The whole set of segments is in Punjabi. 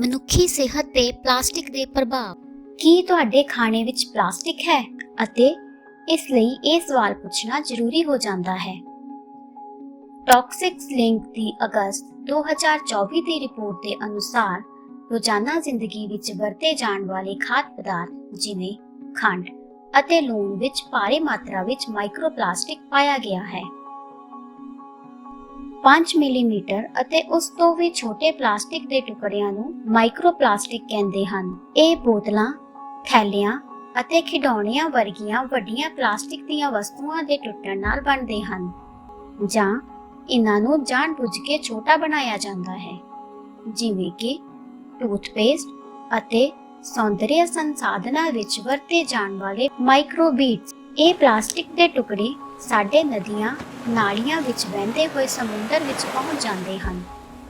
ਮਨੁੱਖੀ ਸਿਹਤ ਤੇ ਪਲਾਸਟਿਕ ਦੇ ਪ੍ਰਭਾਵ। ਕੀ ਤੁਹਾਡੇ ਖਾਣੇ ਵਿੱਚ ਪਲਾਸਟਿਕ ਹੈ? ਅਤੇ ਇਸ ਲਈ ਇਹ ਸਵਾਲ ਪੁੱਛਣਾ ਜ਼ਰੂਰੀ ਹੋ ਜਾਂਦਾ ਹੈ। ਟੌਕਸਿਕਸ ਲਿੰਕ ਦੀ ਅਗਸਤ 2024 ਦੀ ਰਿਪੋਰਟ ਦੇ ਅਨੁਸਾਰ ਰੋਜ਼ਾਨਾ ਜ਼ਿੰਦਗੀ ਵਿੱਚ ਵਰਤੇ ਜਾਣ ਵਾਲੇ ਖਾਦ ਪਦਾਰਥ ਜਿਵੇਂ ਖੰਡ ਅਤੇ ਲੂਣ ਵਿੱਚ ਭਾਰੀ ਮਾਤਰਾ ਵਿੱਚ ਮਾਈਕਰੋਪਲਾਸਟਿਕ ਪਾਇਆ ਗਿਆ ਹੈ। 5 ਮਿਲੀਮੀਟਰ ਅਤੇ ਉਸ ਤੋਂ ਵੀ ਛੋਟੇ ਪਲਾਸਟਿਕ ਦੇ ਟੁਕੜਿਆਂ ਨੂੰ ਮਾਈਕਰੋਪਲਾਸਟਿਕ ਕਹਿੰਦੇ ਹਨ। ਇਹ ਬੋਤਲਾਂ, ਥੈਲਿਆਂ ਅਤੇ ਖਿਡੌਣਿਆਂ ਵਰਗੀਆਂ ਵੱਡੀਆਂ ਪਲਾਸਟਿਕ ਦੀਆਂ ਵਸਤੂਆਂ ਦੇ ਟੁੱਟਣ ਨਾਲ ਬਣਦੇ ਹਨ ਜਾਂ ਇਹਨਾਂ ਨੂੰ ਜਾਣਬੁੱਝ ਕੇ ਛੋਟਾ ਬਣਾਇਆ ਜਾਂਦਾ ਹੈ। ਜਿਵੇਂ ਕਿ ਟੂਥਪੇਸਟ ਅਤੇ ਸੌਂਦਰਯ ਸੰਸਾਧਨਾਂ ਵਿੱਚ ਵਰਤੇ ਜਾਣ ਵਾਲੇ ਮਾਈਕਰੋਬੀਟਸ। ਇਹ ਪਲਾਸਟਿਕ ਦੇ ਟੁਕੜੇ ਸਾਡੇ ਨਦੀਆਂ ਨਾਲੀਆਂ ਵਿੱਚ ਵਹਿੰਦੇ ਹੋਏ ਸਮੁੰਦਰ ਵਿੱਚ ਪਹੁੰਚ ਜਾਂਦੇ ਹਨ।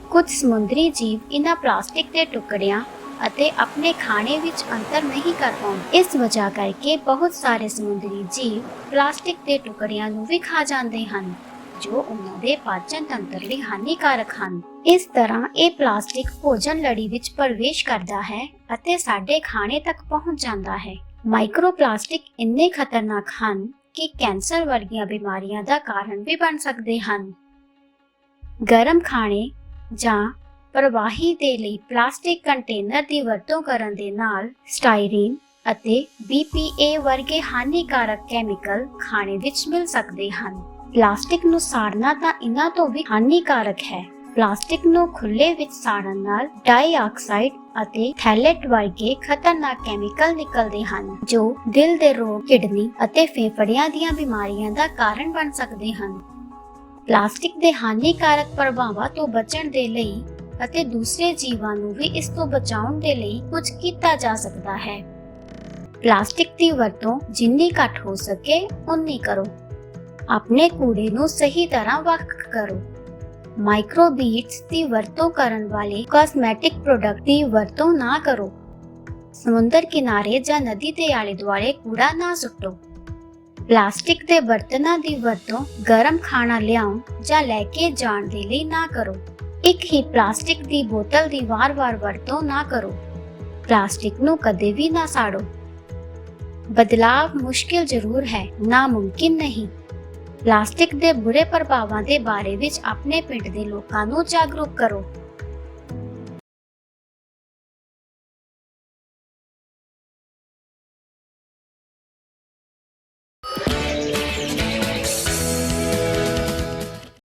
ਕੁਝ ਸਮੁੰਦਰੀ ਜੀਵ ਇਹਨਾਂ ਪਲਾਸਟਿਕ ਦੇ ਟੁਕੜਿਆਂ ਅਤੇ ਆਪਣੇ ਖਾਣੇ ਵਿੱਚ ਅੰਤਰ ਨਹੀਂ ਕਰ ਪਾਉਂਦੇ। ਇਸ ਵਜ੍ਹਾ ਕਰਕੇ ਬਹੁਤ ਸਾਰੇ ਸਮੁੰਦਰੀ ਜੀਵ ਪਲਾਸਟਿਕ ਦੇ ਟੁਕੜਿਆਂ ਨੂੰ ਵੀ ਖਾ ਜਾਂਦੇ ਹਨ, ਜੋ ਉਹਨਾਂ ਦੇ ਪਾਚਨ ਤੰਤਰ ਲਈ ਹਾਨੀਕਾਰਕ ਹਨ। ਇਸ ਤਰ੍ਹਾਂ ਇਹ ਪਲਾਸਟਿਕ ਭੋਜਨ ਲੜੀ ਵਿੱਚ ਪ੍ਰਵੇਸ਼ ਕਰਦਾ ਹੈ ਅਤੇ ਸਾਡੇ ਖਾਣੇ ਤੱਕ ਪਹੁੰਚ ਜਾਂਦਾ ਹੈ। ਮਾਈਕਰੋਪਲਾਸਟਿਕ ਇੰਨੇ ਖਤਰਨਾਕ ਹਨ ਕਿ ਕੈਂਸਰ ਵਰਗੀਆਂ ਬਿਮਾਰੀਆਂ ਦਾ ਕਾਰਨ ਵੀ ਬਣ ਸਕਦੇ ਹਨ। ਗਰਮ ਖਾਣੇ ਜਾਂ ਪ੍ਰਵਾਹੀ ਦੇ ਲਈ ਪਲਾਸਟਿਕ ਕੰਟੇਨਰ ਦੀ ਵਰਤੋਂ ਕਰਨ ਦੇ ਨਾਲ ਸਟਾਈਰੀਨ ਅਤੇ BPA ਵਰਗੇ ਹਾਨੀਕਾਰਕ ਕੈਮੀਕਲ ਖਾਣੇ ਵਿੱਚ ਮਿਲ ਸਕਦੇ ਹਨ। ਪਲਾਸਟਿਕ ਨੂੰ ਸਾੜਨਾ ਤਾਂ ਇਹਨਾਂ ਤੋਂ ਵੀ ਹਾਨੀਕਾਰਕ ਹੈ। ਪਲਾਸਟਿਕ ਨੂੰ ਖੁੱਲੇ ਵਿੱਚ ਸਾੜਨ ਨਾਲ ਡਾਈਆਕਸਾਈਡ ਅਤੇ ਥੈਲੇਟ ਵਰਗੇ ਖਤਰਨਾਕ ਕੈਮੀਕਲ ਨਿਕਲਦੇ ਹਨ, ਜੋ ਦਿਲ ਦੇ ਰੋਗ, ਕਿਡਨੀ ਅਤੇ ਫੇਫੜਿਆਂ ਦੀਆਂ ਬਿਮਾਰੀਆਂ ਦਾ ਕਾਰਨ ਬਣ ਸਕਦੇ ਹਨ। ਪਲਾਸਟਿਕ ਦੇ ਹਾਨੀਕਾਰਕ ਪ੍ਰਭਾਵਾਂ ਤੋਂ ਬਚਣ ਦੇ ਲਈ ਅਤੇ ਦੂਸਰੇ ਜੀਵਾਂ ਨੂੰ ਵੀ ਇਸ ਤੋਂ ਬਚਾਉਣ ਦੇ ਲਈ ਕੁਝ ਕੀਤਾ ਜਾ ਸਕਦਾ ਹੈ। ਪਲਾਸਟਿਕ ਦੀ ਵਰਤੋਂ ਜਿੰਨੀ ਘੱਟ ਹੋ ਸਕੇ ਉਨੀ ਕਰੋ। ਆਪਣੇ ਕੂੜੇ ਨੂੰ ਸਹੀ ਤਰ੍ਹਾਂ ਵੱਖ ਕਰੋ। ਮਾਈਕਰੋਬੀਟਸ ਦੀ ਵਰਤੋਂ ਕਰਨ ਵਾਲੇ ਕਾਸਮੈਟਿਕ ਪ੍ਰੋਡਕਟ ਦੀ ਵਰਤੋਂ ਨਾ ਕਰੋ। ਸਮੁੰਦਰ ਕਿਨਾਰੇ ਜਾਂ ਨਦੀ ਦੇ ਆਲੇ ਦੁਆਲੇ ਕੂੜਾ ਨਾ ਸੁੱਟੋ। ਪਲਾਸਟਿਕ ਦੇ ਬਰਤਨਾਂ ਦੀ ਵਰਤੋਂ ਗਰਮ ਖਾਣਾ ਲਿਆਉਣ ਜਾਂ ਲੈ ਕੇ ਜਾਣ ਦੇ ਲਈ ਨਾ ਕਰੋ। ਇੱਕ ਹੀ ਪਲਾਸਟਿਕ ਦੀ ਬੋਤਲ ਦੀ ਵਾਰ-ਵਾਰ ਵਰਤੋਂ ਨਾ ਕਰੋ। ਪਲਾਸਟਿਕ ਨੂੰ ਕਦੇ ਵੀ ਨਾ ਸਾੜੋ। ਬਦਲਾਵ ਮੁਸ਼ਕਿਲ ਜ਼ਰੂਰ ਹੈ ਨਾ ਮੁਮਕਿਨ ਨਹੀਂ। ਪਲਾਸਟਿਕ ਦੇ ਬੁਰੇ ਪ੍ਰਭਾਵਾਂ ਦੇ ਬਾਰੇ ਵਿੱਚ ਆਪਣੇ ਪਿੰਡ ਦੇ ਲੋਕਾਂ ਨੂੰ ਜਾਗਰੂਕ ਕਰੋ।